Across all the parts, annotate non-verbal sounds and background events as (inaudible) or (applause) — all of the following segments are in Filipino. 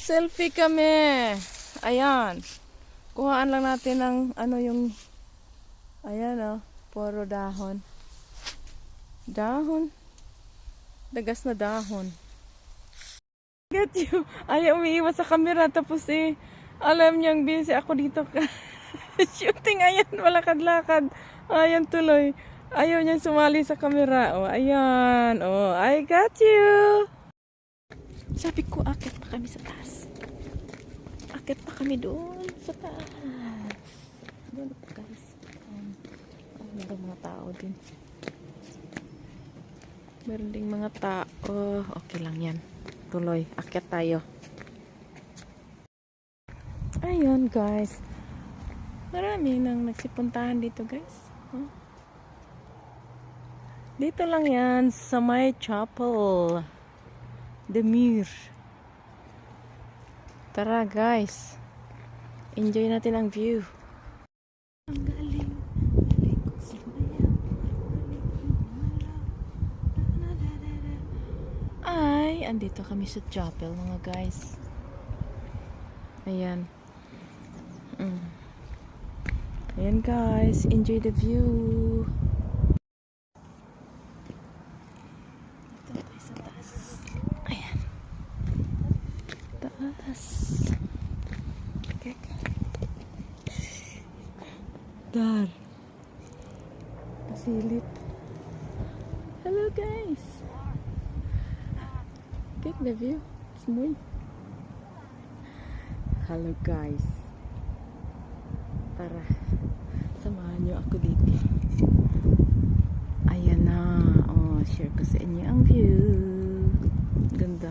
Selfie kami. Ayan. Kuhaan lang natin ng ano yung ayan oh, puro dahon. Dahon. Dagas na dahon. Get you. Ayaw umiiwas sa camera tapos eh alam niyang busy ako dito ka. (laughs) Shooting ayan walakad-lakad. Ayan tuloy. Ayaw niyang sumali sa camera. Oh, ayan. Oh, I got you. Sabi ko, akit pa kami sa taas. Akit pa kami doon sa taas. Doon pa guys. Um, oh, meron mga tao din. Meron ding mga tao. Okay lang yan. Tuloy. Akit tayo. Ayun guys. Marami nang nagsipuntahan dito guys. Huh? Dito lang yan sa may chapel. The Mir. Tara guys. Enjoy natin ang view. Ang galing. Ay, andito kami sa chapel mga guys. Ayan. Mm. Ayan guys, enjoy the view. Dito tayo sa taas. Ayan. Taas. Okay. Dar. Pasilip. Hello guys. Get the view. It's muy. Hello guys. Tara. Samahan niyo ako dito. Ayan na. Oh, share ko sa inyo ang view. Ganda.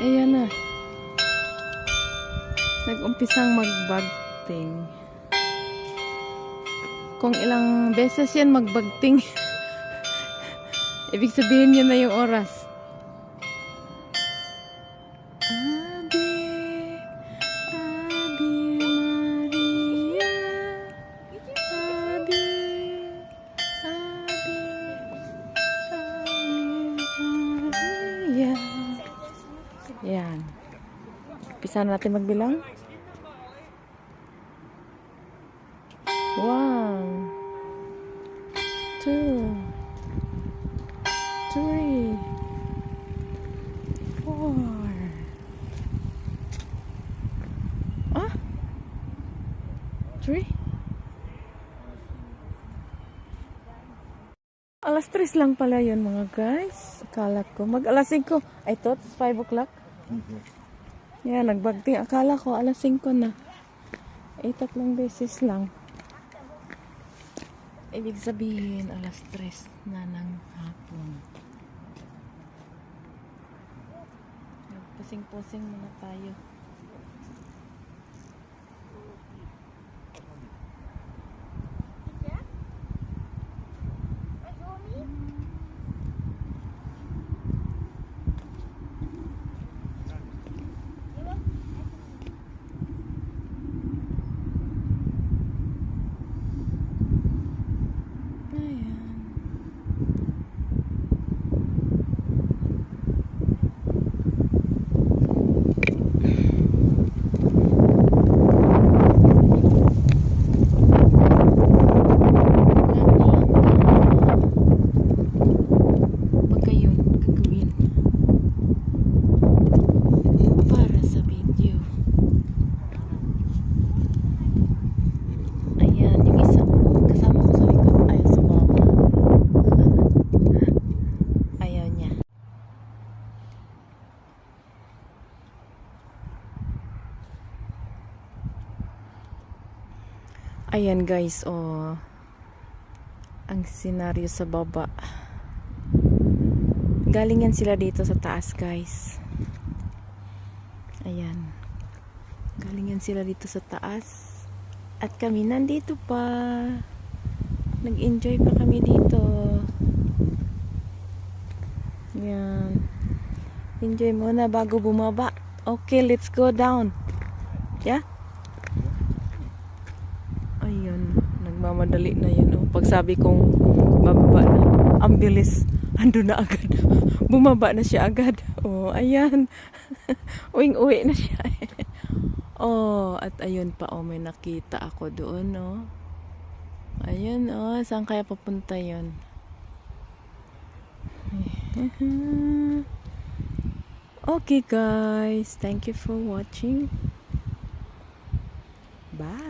Ayan na. Nag-umpisang magbagting. Kung ilang beses yan magbagting, (laughs) ibig sabihin yun na yung oras. Umpisa na natin magbilang. One, two, three, four. Ah? Three? Alas tres lang pala yun mga guys. Akala ko. Mag alas 5. I thought it's 5 o'clock. Yan, nagbagting. Akala ko alas 5 na. Eh, tatlong beses lang. Ibig sabihin, alas 3 na ng hapon. Nagpusing-pusing muna tayo. Ayan guys, oh. Ang senaryo sa baba. Galingan sila dito sa taas guys. Ayan. Galingan sila dito sa taas. At kami nandito pa. Nag-enjoy pa kami dito. Ayan. Enjoy muna bago bumaba. Okay, let's go down. Yeah? Ayun, nagmamadali na yun. Oh. Pag sabi kong bababa na, ang bilis, (laughs) ando na agad. (laughs) Bumaba na siya agad. (laughs) Oh, ayan. Uwing-uwi na siya. oh, at ayun pa, oh, may nakita ako doon, oh. Ayun, oh, saan kaya papunta yun? Okay, guys. Thank you for watching. Bye.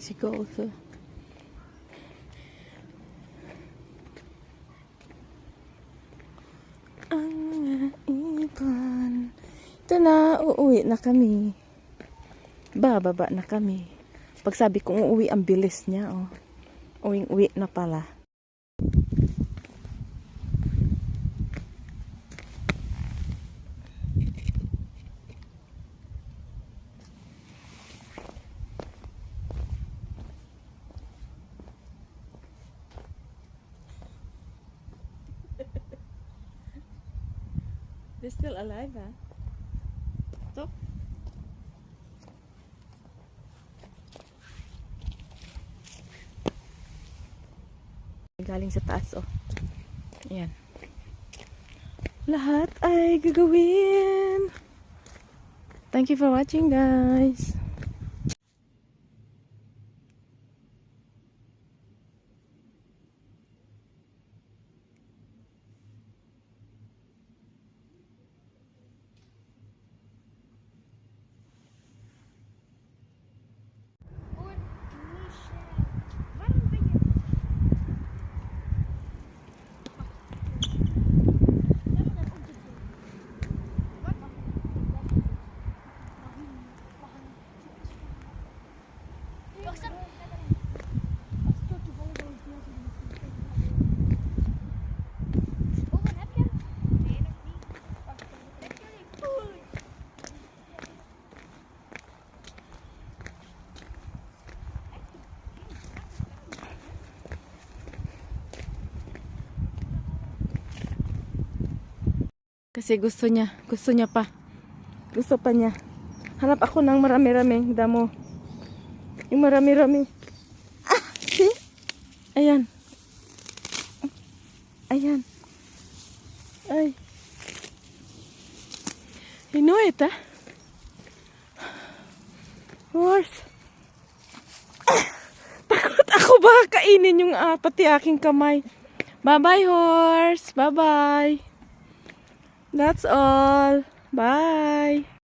She go also. Ang mga ibon. Ito na, uuwi na kami. Bababa na kami. Pag sabi kong uuwi, ang bilis niya, oh. Uwing-uwi na pala. They're still alive, huh? Ito? Galing sa taas, oh. Ayan. Lahat ay gagawin. Thank you for watching, guys. Kasi gusto niya, gusto niya pa. Gusto pa niya. Hanap ako ng marami-raming damo. Yung marami-rami. Ah, see? Ayan. Ayan. Ay. You know it, ah? Horse. Ah, takot ako ba kainin yung ah, pati aking kamay. Bye-bye, horse. Bye-bye. That's all. Bye.